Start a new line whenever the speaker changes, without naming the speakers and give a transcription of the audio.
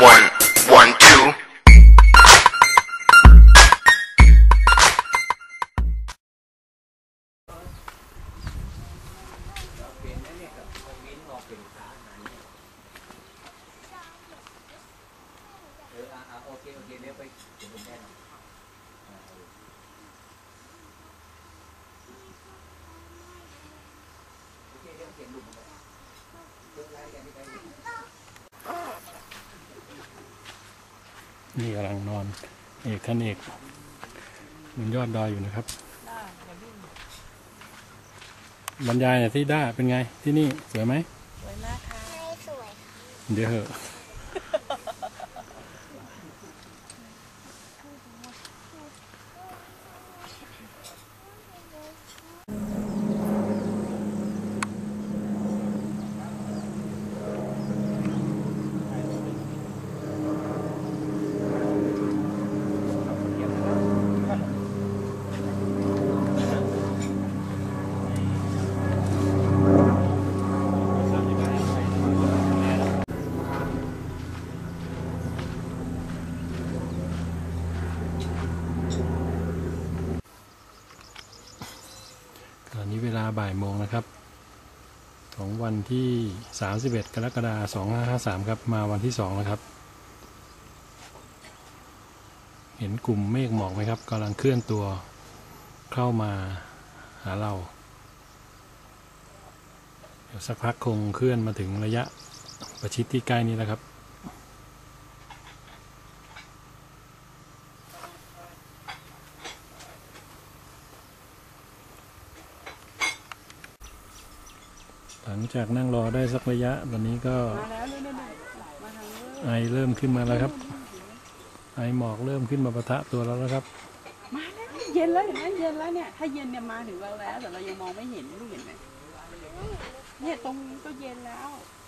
One, one, two.
เอออะอ่าก่อนเดี๋ยวไล่กันที่ไป
นี่กำลังนอน เอกขันเอกบนยอดดอยอยู่นะครับ บรรยายหน่อยที่ด้าเป็นไงที่นี่สวยไหม
สวยมากค่ะ
ไม่สวย
เดี๋ยวเหอะ ตอนนี้เวลาบ่ายโมงนะครับ ของวันที่ 31 กรกฎาคม2553 ครับมาวันที่2แล้วครับ เห็นกลุ่มเมฆหมอกไหมครับกำลังเคลื่อนตัวเข้ามาหาเรา เดี๋ยวสักพักคงเคลื่อนมาถึงระยะประชิดที่ใกล้นี้แล้วครับ หลังจากนั่งรอได้สักระยะตอนนี้ก็
มาแล้วนี่นี่มาทางนี้
ไอเริ่มขึ้นมาแล้วครับ ไอหมอกเริ่มขึ้นมาปะทะตัวเราแล้วครับ
มาแล้วเย็นแล้วเห็นไหมเย็นแล้วเนี่ย ถ้าเย็นเนี่ยมาถึงเราแล้วแต่เรายังมองไม่เห็นไม่รู้เห็นไหมเนี่ยตรงนี้ก็เย็นแล้ว
เ